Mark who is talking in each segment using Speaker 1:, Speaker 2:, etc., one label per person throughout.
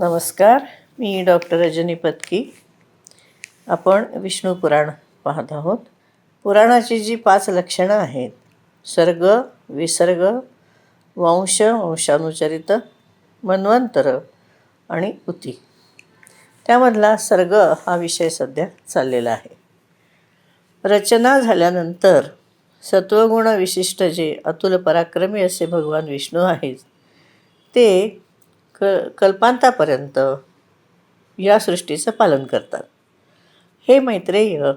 Speaker 1: नमस्कार मी डॉक्टर रजनी पत्की. आपण विष्णू पुराण पाहत आहोत. पुराणाची जी पाच लक्षणं आहेत सर्ग विसर्ग वंश वंशानुचरित मन्वंतर आणि उती. त्यामधला सर्ग हा विषय सध्या चाललेला आहे. रचना झाल्यानंतर सत्वगुण विशिष्ट जे अतुल पराक्रमी असे भगवान विष्णू आहेत ते क कल्पांतापर्यंत या सृष्टीचं पालन करतात. हे मैत्रेय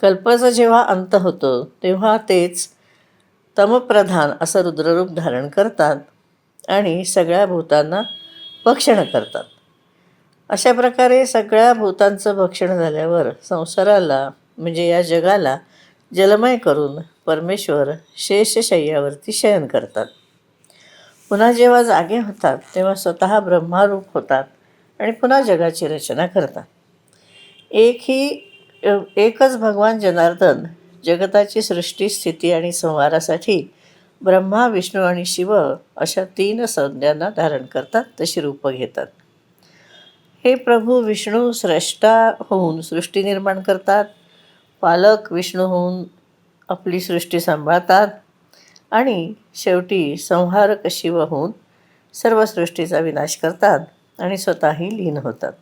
Speaker 1: कल्पाचा जेव्हा अंत होतो तेव्हा तेच तमप्रधान असं रुद्ररूप धारण करतात आणि सगळ्या भूतांना भक्षण करतात. अशा प्रकारे सगळ्या भूतांचं भक्षण झाल्यावर संसाराला म्हणजे या जगाला जलमय करून परमेश्वर शेषशय्यावरती शयन करतात. पुन्हा जेव्हा जागे होतात तेव्हा स्वतः ब्रह्मारूप होतात आणि पुन्हा जगाची रचना करतात. एक ही एकच भगवान जनार्दन जगताची सृष्टी स्थिती आणि संहारासाठी ब्रह्मा विष्णू आणि शिव अशा तीन संज्ञांना धारण करतात तशी रूपं घेतात. हे प्रभू विष्णू स्रष्टा होऊन सृष्टी निर्माण करतात पालक विष्णू होऊन आपली सृष्टी सांभाळतात आणि शेवटी संहारक शिव होऊन सर्व सृष्टीचा विनाश करतात आणि स्वतःही लीन होतात.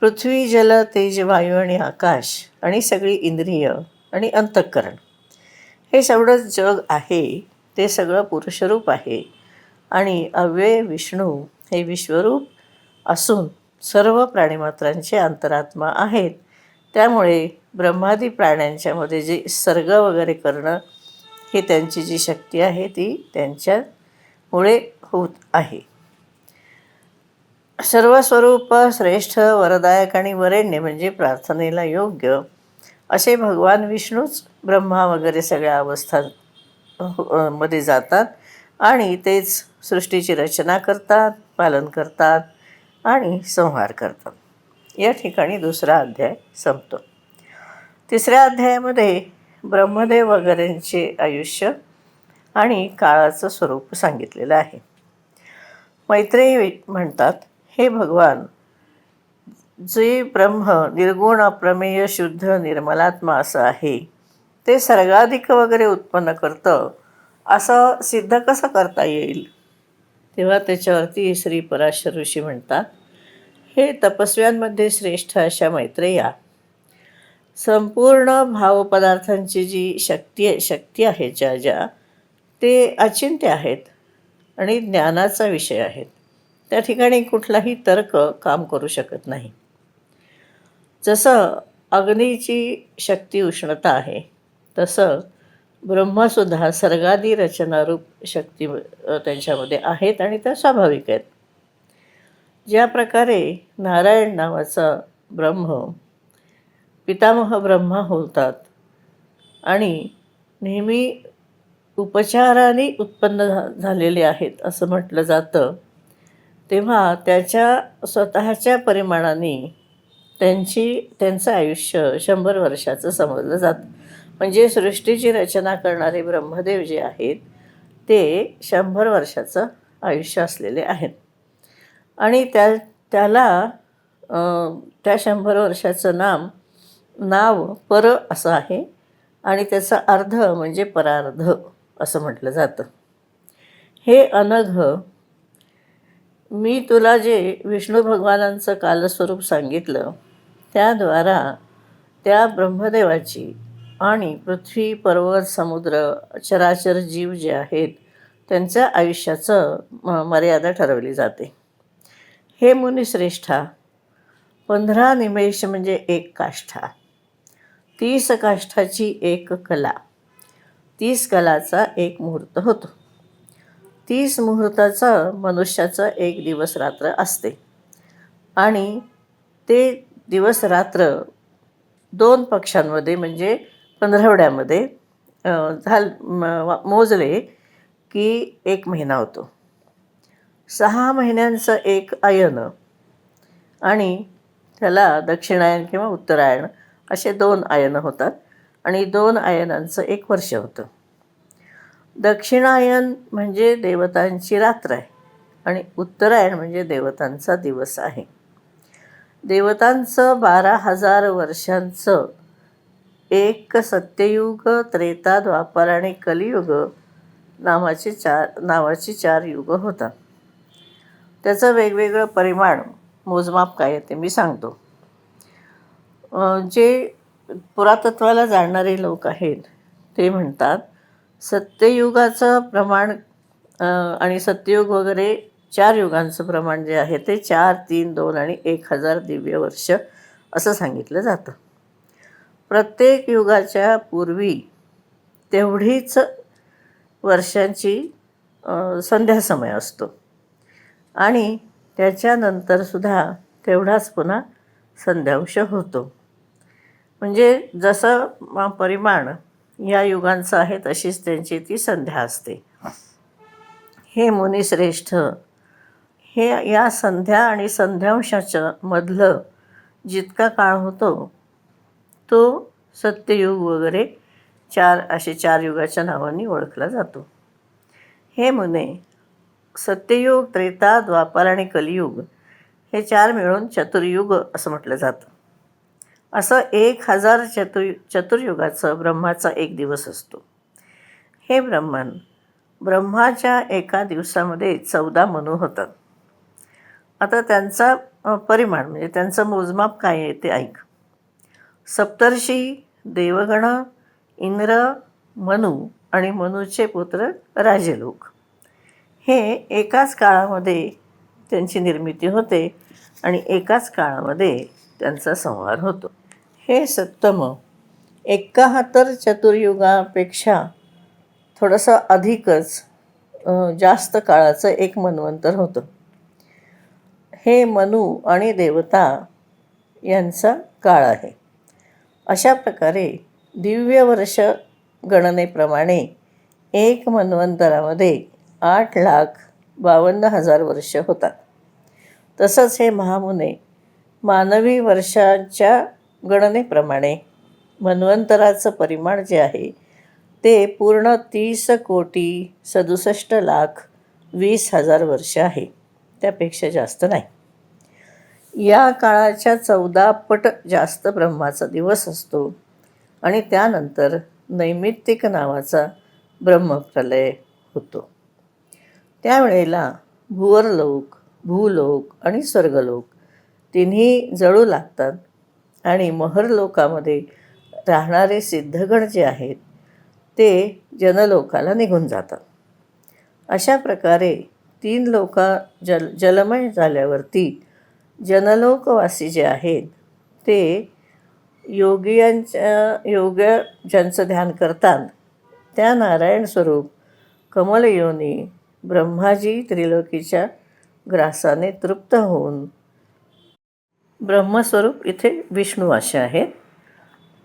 Speaker 1: पृथ्वी जल तेज वायू आणि आकाश आणि सगळी इंद्रिय आणि अंतःकरण. हे सगळंच जग आहे ते सगळं पुरुषरूप आहे आणि अव्यय विष्णू हे विश्वरूप असून सर्व प्राणीमात्रांचे अंतरात्मा आहेत. त्यामुळे ब्रह्मादी प्राण्यांच्यामध्ये जे सर्ग वगैरे करणं ही त्यांची जी शक्ती आहे ती त्यांच्यामुळे होत आहे. सर्व स्वरूप श्रेष्ठ वरदायक आणि वरेण्य म्हणजे प्रार्थनेला योग्य असे भगवान विष्णूच ब्रह्मा वगैरे सगळ्या अवस्था मध्ये जातात आणि तेच सृष्टीची रचना करतात पालन करतात आणि संहार करतात. या ठिकाणी दुसरा अध्याय संपतो. तिसऱ्या अध्यायामध्ये ब्रह्मदेव वगैरेंचे आयुष्य आणि काळाचं स्वरूप सांगितलेलं आहे. मैत्रेयी म्हणतात हे भगवान जे ब्रह्म निर्गुण अप्रमेय शुद्ध निर्मलात्मा असं आहे ते सर्गाधिक वगैरे उत्पन्न करतं असं सिद्ध कसं करता येईल? तेव्हा त्याच्यावरती श्री पराशर ऋषी म्हणतात हे तपस्व्यांमध्ये श्रेष्ठ अशा मैत्रेया संपूर्ण भावपदार्थांची जी शक्ती आहे शक्ती आहे ज्या ज्या ते अचिंत्य आहेत आणि ज्ञानाचा विषय आहेत. त्या ठिकाणी कुठलाही तर्क काम करू शकत नाही. जसं अग्नीची शक्ती उष्णता आहे तसं ब्रह्मसुद्धा सर्गादी रचनारूप शक्ती त्यांच्यामध्ये आहेत आणि त्या स्वाभाविक आहेत. ज्या प्रकारे नारायण नावाचा ब्रह्म पितामह ब्रह्मा होतात आणि नेहमी उपचाराने उत्पन्न झा झालेले आहेत असं म्हटलं जातं. तेव्हा त्याच्या स्वतःच्या परिमाणाने त्यांची त्यांचं आयुष्य शंभर वर्षाचं समजलं जातं. म्हणजे सृष्टीची रचना करणारे ब्रह्मदेव जे आहेत ते शंभर वर्षाचं आयुष्य असलेले आहेत. आणि त्या त्याला त्या शंभर वर्षाचं नाम नाव पर असं आहे आणि त्याचा अर्ध म्हणजे परार्ध असं म्हटलं जातं. हे अनघ मी तुला जे विष्णू भगवानांचं कालस्वरूप सांगितलं त्याद्वारा त्या ब्रह्मदेवाची आणि पृथ्वी पर्वत समुद्र चराचर जीव जे आहेत त्यांच्या आयुष्याचं म मर्यादा ठरवली जाते. हे मुनिश्रेष्ठा पंधरा निमेष म्हणजे एक काष्ठा. तीस काष्ठाची एक कला. तीस कलाचा एक मुहूर्त होतो. तीस मुहूर्ताचा मनुष्याचा एक दिवस रात्र असते. आणि ते दिवस रात्र दोन पक्षांमध्ये म्हणजे पंधरवड्यामध्ये झाल म- मोजले की एक महिना होतो. सहा महिन्यांचं एक आयन आणि त्याला दक्षिणायन किंवा उत्तरायण असे दोन आयनं होतात आणि दोन आयनांचं एक वर्ष होतं. दक्षिणायन म्हणजे देवतांची रात्र आहे आणि उत्तरायण म्हणजे देवतांचा दिवस आहे. देवतांचं बारा हजार वर्षांचं एक सत्ययुग त्रेता द्वापर आणि कलियुग नावाचे चार नावाची चार युग होतात त्याचं वेगवेगळं परिमाण मोजमाप काय आहे ते मी सांगतो. जे पुरातत्वाला जाणणारे लोक आहेत ते म्हणतात सत्ययुगाचं प्रमाण आणि सत्ययुग वगैरे चार युगांचं प्रमाण जे आहे ते चार तीन दोन आणि एक हजार दिव्य वर्ष असं सांगितलं जातं. प्रत्येक युगाच्या पूर्वी तेवढीच वर्षांची संध्यासमय संध्या समय असतो. आणि त्याच्यानंतरसुद्धा तेवढाच पुन्हा संध्यांश होतो. म्हणजे जसं परिमाण या युगांचं आहे तशीच त्यांची ती संध्या असते. हे मुनिश्रेष्ठ हे या संध्या आणि संध्यांशाच्या मधलं जितका काळ होतो तो सत्ययुग वगैरे चार असे चार युगाच्या नावाने ओळखला जातो. हे मुने सत्ययुग त्रेता द्वापर आणि कलियुग हे चार मिळून चतुर्युग असं म्हटलं जातं. असं एक हजार चतुर्यु चतुर्युगाचं ब्रह्माचा एक दिवस असतो. हे ब्रह्मन ब्रह्माच्या एका दिवसामध्ये चौदा मनू होतात. आता त्यांचा परिमाण म्हणजे त्यांचं मोजमाप काय आहे ते ऐक. सप्तर्षी देवगण इंद्र मनू आणि मनूचे पुत्र राजेलोक. हे एकाच काळामध्ये त्यांची निर्मिती होते आणि एकाच काळामध्ये त्यांचा संहार होतो. हे सप्तम एकाहत्तर चतुर्युगापेक्षा थोडंसं अधिकच जास्त काळाचं एक मन्वंतर होतं. हे मनू आणि देवता यांचा काळ आहे. अशा प्रकारे दिव्य वर्ष गणनेप्रमाणे एक मन्वंतरामध्ये आठ लाख बावन्न हजार वर्ष होतात. तसंच हे महामुने मानवी वर्षांच्या गणनेप्रमाणे मन्वंतराचं परिमाण जे आहे ते पूर्ण तीस कोटी सदुसष्ट लाख वीस हजार वर्ष आहे. त्यापेक्षा जास्त नाही. या काळाच्या चौदा पट जास्त ब्रह्माचा दिवस असतो आणि त्यानंतर नैमित्तिक नावाचा ब्रह्मप्रलय होतो. त्यावेळेला भुवरलोक भूलोक आणि स्वर्गलोक तिन्ही जळू लागतात आणि महरलोकामध्ये राहणारे सिद्धगण जे आहेत ते जनलोकाला निघून जातात. अशा प्रकारे तीन लोक जल जलमय झाल्यावरती जनलोकवासी जे आहेत ते योगियांच्या योग ज्यांचं ध्यान करतात त्या नारायण स्वरूप कमलयोनी ब्रह्माजी त्रिलोकीच्या ग्रासाने तृप्त होऊन. ब्रह्मस्वरूप इथे विष्णू असे आहेत.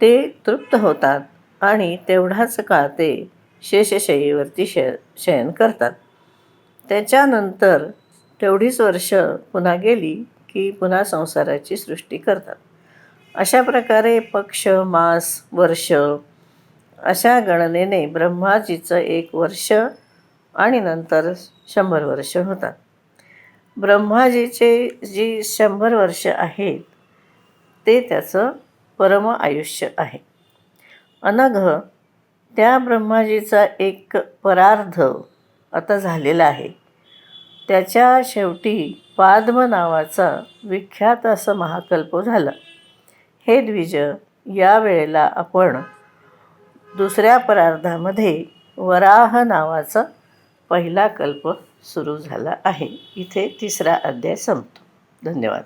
Speaker 1: ते तृप्त होतात आणि तेवढाच काळ ते शेषशयीवरती शय शयन करतात. त्याच्यानंतर तेवढीच वर्ष पुन्हा गेली की पुन्हा संसाराची सृष्टी करतात. अशा प्रकारे पक्ष मास वर्ष अशा गणनेने ब्रह्माजीचं एक वर्ष आणि नंतर शंभर वर्ष होतात. ब्रह्माजीचे जी शंभर वर्ष आहेत ते त्याचं परम आयुष्य आहे. अनघ त्या ब्रह्माजीचा एक परार्ध आता झालेला आहे. त्याच्या शेवटी पाद्म नावाचा विख्यात असं महाकल्प झालं. हे द्विज या वेळेला आपण दुसऱ्या परार्धामध्ये वराह नावाचा पहिला कल्प सुरू झाला आहे. इथे तिसरा अध्याय संपतो. धन्यवाद.